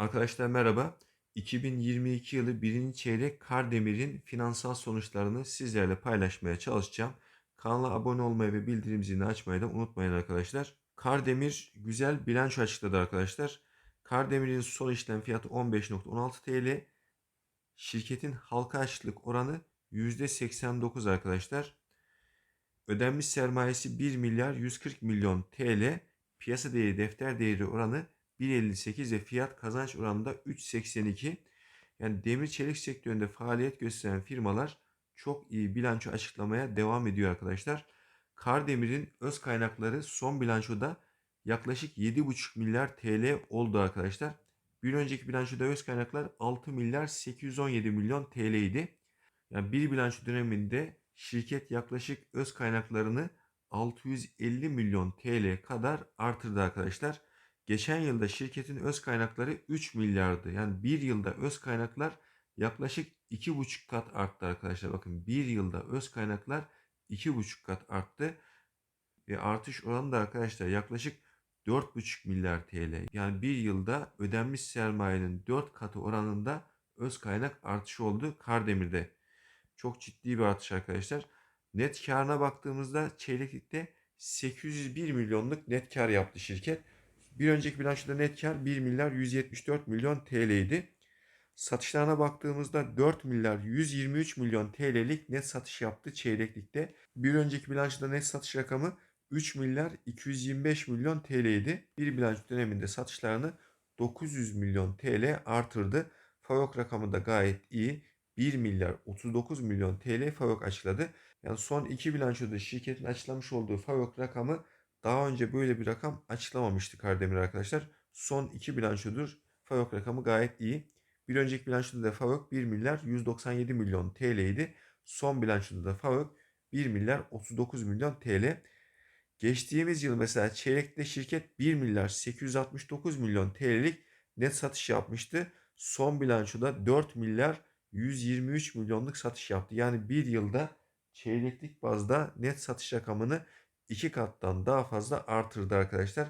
Arkadaşlar merhaba. 2022 yılı birinci çeyrek Kardemir'in finansal sonuçlarını sizlerle paylaşmaya çalışacağım. Kanala abone olmayı ve bildirim zilini açmayı da unutmayın arkadaşlar. Kardemir güzel bilanço açıkladı arkadaşlar. Kardemir'in son işlem fiyatı 15.16 TL. Şirketin halka açlık oranı %89 arkadaşlar. Ödenmiş sermayesi 1 milyar 140 milyon TL. Piyasa değeri defter değeri oranı 1.58 ve fiyat kazanç oranında 3.82. Yani demir çelik sektöründe faaliyet gösteren firmalar çok iyi bilanço açıklamaya devam ediyor arkadaşlar. Kardemir'in öz kaynakları son bilançoda yaklaşık 7,5 milyar TL oldu arkadaşlar. Bir önceki bilançoda öz kaynaklar 6 milyar 817 milyon TL idi. Yani bir bilanço döneminde şirket yaklaşık öz kaynaklarını 650 milyon TL kadar artırdı arkadaşlar. Geçen yılda şirketin öz kaynakları 3 milyardı. Yani bir yılda öz kaynaklar yaklaşık 2,5 kat arttı arkadaşlar. Bakın bir yılda öz kaynaklar 2,5 kat arttı. Ve artış oranı da arkadaşlar yaklaşık 4,5 milyar TL. Yani bir yılda ödenmiş sermayenin 4 katı oranında öz kaynak artışı oldu Kardemir'de. Çok ciddi bir artış arkadaşlar. Net karına baktığımızda çeyreklikte 801 milyonluk net kar yaptı şirket. Bir önceki bilançoda net kar 1 milyar 174 milyon TL idi. Satışlarına baktığımızda 4 milyar 123 milyon TL'lik net satış yaptı çeyreklikte. Bir önceki bilançoda net satış rakamı 3 milyar 225 milyon TL idi. Bir bilanço döneminde satışlarını 900 milyon TL artırdı. FAVÖK rakamı da gayet iyi. 1 milyar 39 milyon TL FAVÖK açıkladı. Yani son iki bilançoda şirketin açıklamış olduğu FAVÖK rakamı daha önce böyle bir rakam açıklamamıştı Kardemir arkadaşlar. Son iki bilançodur FAVÖK rakamı gayet iyi. Bir önceki bilançoda da FAVÖK 1 milyar 197 milyon TL idi. Son bilançoda da FAVÖK 1 milyar 39 milyon TL. Geçtiğimiz yıl mesela çeyrekte şirket 1 milyar 869 milyon TL'lik net satış yapmıştı. Son bilançoda 4 milyar 123 milyonluk satış yaptı. Yani bir yılda çeyreklik bazda net satış rakamını iki kattan daha fazla artırdı arkadaşlar.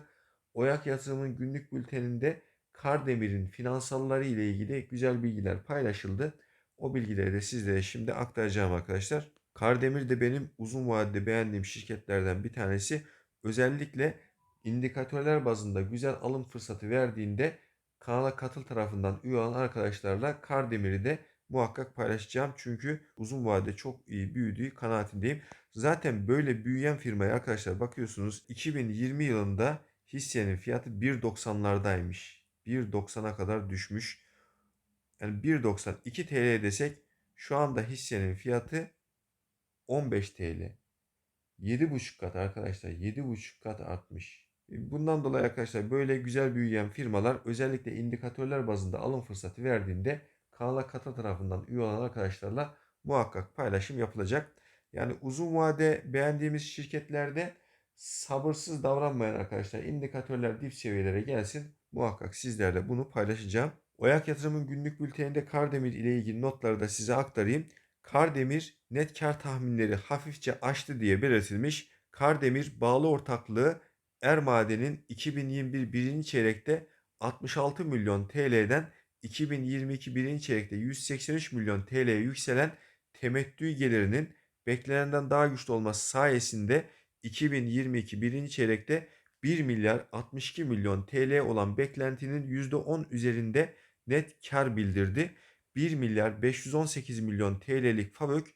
Oyak Yatırım'ın günlük bülteninde Kardemir'in finansalları ile ilgili güzel bilgiler paylaşıldı. O bilgileri de sizlere şimdi aktaracağım arkadaşlar. Kardemir de benim uzun vadede beğendiğim şirketlerden bir tanesi. Özellikle indikatörler bazında güzel alım fırsatı verdiğinde kanala katıl tarafından üye olan arkadaşlarla Kardemir'i de muhakkak paylaşacağım. Çünkü uzun vadede çok iyi büyüdüğü kanaatindeyim. Zaten böyle büyüyen firmaya arkadaşlar bakıyorsunuz 2020 yılında hissenin fiyatı 1.90'lardaymış. 1.90'a kadar düşmüş. Yani 1.90 2 TL desek şu anda hissenin fiyatı 15 TL. 7,5 kat arkadaşlar 7,5 kat artmış. Bundan dolayı arkadaşlar böyle güzel büyüyen firmalar özellikle indikatörler bazında alım fırsatı verdiğinde kanala kata tarafından üye olan arkadaşlarla muhakkak paylaşım yapılacak. Yani uzun vade beğendiğimiz şirketlerde sabırsız davranmayan arkadaşlar indikatörler dip seviyelere gelsin. Muhakkak sizlerle bunu paylaşacağım. Oyak Yatırım'ın günlük bülteninde Kardemir ile ilgili notları da size aktarayım. Kardemir net kar tahminleri hafifçe aştı diye belirtilmiş. Kardemir bağlı ortaklığı Ermaden'in 2021 birinci çeyrekte 66 milyon TL'den 2022 birinci çeyrekte 183 milyon TL'ye yükselen temettü gelirinin beklenenden daha güçlü olması sayesinde 2022 birinci çeyrekte 1 milyar 62 milyon TL olan beklentinin %10 üzerinde net kar bildirdi. 1 milyar 518 milyon TL'lik FAVÖK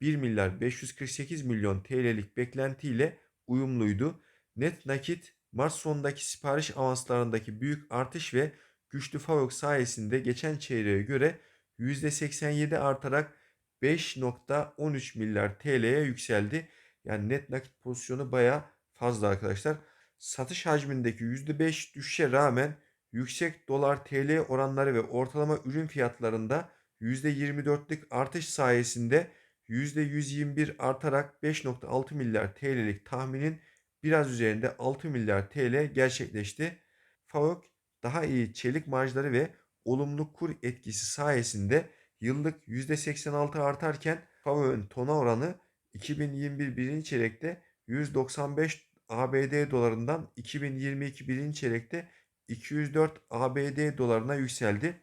1 milyar 548 milyon TL'lik beklentiyle uyumluydu. Net nakit Mart sonundaki sipariş avanslarındaki büyük artış ve güçlü FAVÖK sayesinde geçen çeyreğe göre %87 artarak 5.13 milyar TL'ye yükseldi. Yani net nakit pozisyonu baya fazla arkadaşlar. Satış hacmindeki %5 düşüşe rağmen yüksek dolar TL oranları ve ortalama ürün fiyatlarında %24'lük artış sayesinde %121 artarak 5.6 milyar TL'lik tahminin biraz üzerinde 6 milyar TL gerçekleşti. FAVÖK daha iyi çelik marjları ve olumlu kur etkisi sayesinde yıllık %86 artarken FAVÖK'ün tona oranı 2021 birinci çeyrekte 195 ABD dolarından 2022 birinci çeyrekte 204 ABD dolarına yükseldi.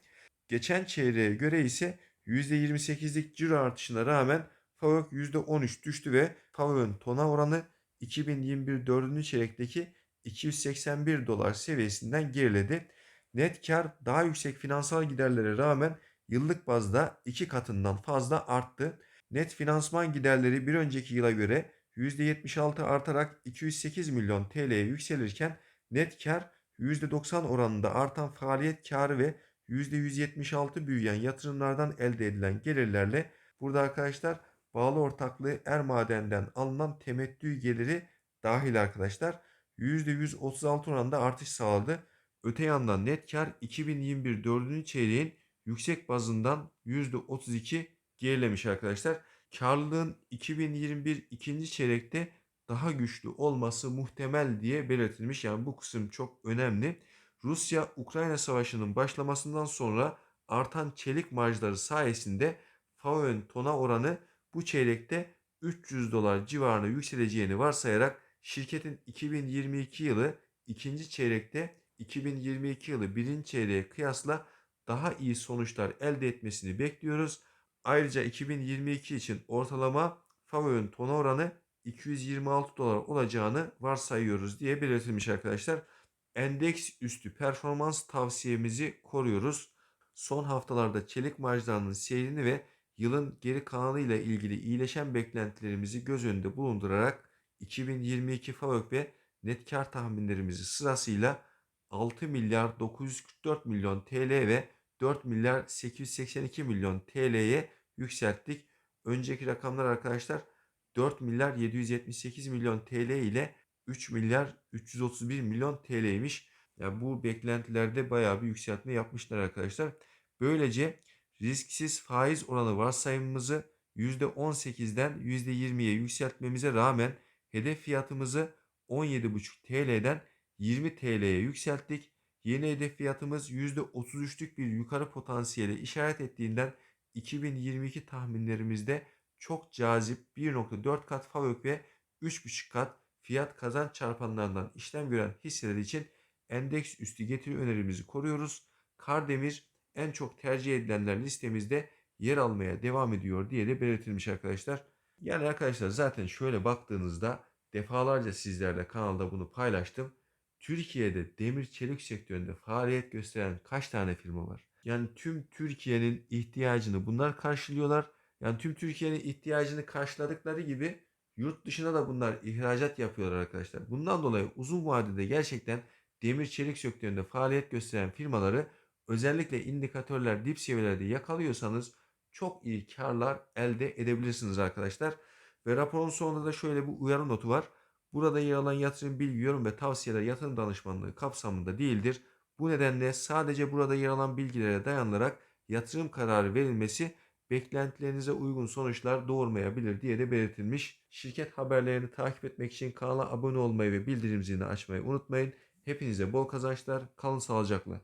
Geçen çeyreğe göre ise %28'lik ciro artışına rağmen FAVÖK %13 düştü ve FAVÖK'ün tona oranı 2021 4. çeyrekteki 281 dolar seviyesinden geriledi. Net kar daha yüksek finansal giderlere rağmen yıllık bazda iki katından fazla arttı. Net finansman giderleri bir önceki yıla göre %76 artarak 208 milyon TL'ye yükselirken net kar %90 oranında artan faaliyet karı ve %176 büyüyen yatırımlardan elde edilen gelirlerle burada arkadaşlar bağlı ortaklığı Ermaden'den alınan temettü geliri dahil arkadaşlar %136 oranında artış sağladı. Öte yandan net kar 2021 4. çeyreğin yüksek bazından %32 gerilemiş arkadaşlar. Karlılığın 2021 ikinci çeyrekte daha güçlü olması muhtemel diye belirtilmiş. Yani bu kısım çok önemli. Rusya-Ukrayna savaşının başlamasından sonra artan çelik marjları sayesinde FAVÖ'nün tona oranı bu çeyrekte 300 dolar civarına yükseleceğini varsayarak şirketin 2022 yılı ikinci çeyrekte 2022 yılı birinci çeyreğe kıyasla daha iyi sonuçlar elde etmesini bekliyoruz. Ayrıca 2022 için ortalama FAVÖ'nün tona oranı 226 dolar olacağını varsayıyoruz diye belirtilmiş arkadaşlar. Endeks üstü performans tavsiyemizi koruyoruz. Son haftalarda çelik marjlarının seyrini ve yılın geri kalanıyla ilgili iyileşen beklentilerimizi göz önünde bulundurarak 2022 FAVÖK ve net kar tahminlerimizi sırasıyla 6 milyar 944 milyon TL ve 4 milyar 882 milyon TL'ye yükselttik. Önceki rakamlar arkadaşlar 4 milyar 778 milyon TL ile 3 milyar 331 milyon TL'ymiş. Yani bu beklentilerde bayağı bir yükseltme yapmışlar arkadaşlar. Böylece risksiz faiz oranı varsayımımızı %18'den %20'ye yükseltmemize rağmen hedef fiyatımızı 17,5 TL'den 20 TL'ye yükselttik. Yeni hedef fiyatımız %33'lük bir yukarı potansiyeli işaret ettiğinden 2022 tahminlerimizde çok cazip 1.4 kat FAVÖK ve 3.5 kat fiyat kazanç çarpanlarından işlem gören hisseler için endeks üstü getiri önerimizi koruyoruz. Kardemir en çok tercih edilenler listemizde yer almaya devam ediyor diye de belirtilmiş arkadaşlar. Yani arkadaşlar zaten şöyle baktığınızda defalarca sizlerle kanalda bunu paylaştım. Türkiye'de demir çelik sektöründe faaliyet gösteren kaç tane firma var? Yani tüm Türkiye'nin ihtiyacını bunlar karşılıyorlar. Yani tüm Türkiye'nin ihtiyacını karşıladıkları gibi yurt dışına da bunlar ihracat yapıyorlar arkadaşlar. Bundan dolayı uzun vadede gerçekten demir çelik sektöründe faaliyet gösteren firmaları özellikle indikatörler dip seviyelerde yakalıyorsanız çok iyi karlar elde edebilirsiniz arkadaşlar. Ve raporun sonunda da şöyle bir uyarı notu var. Burada yer alan yatırım bilgi, yorum ve tavsiyeler yatırım danışmanlığı kapsamında değildir. Bu nedenle sadece burada yer alan bilgilere dayanarak yatırım kararı verilmesi beklentilerinize uygun sonuçlar doğurmayabilir diye de belirtilmiş. Şirket haberlerini takip etmek için kanala abone olmayı ve bildirim zilini açmayı unutmayın. Hepinize bol kazançlar, kalın sağlıcakla.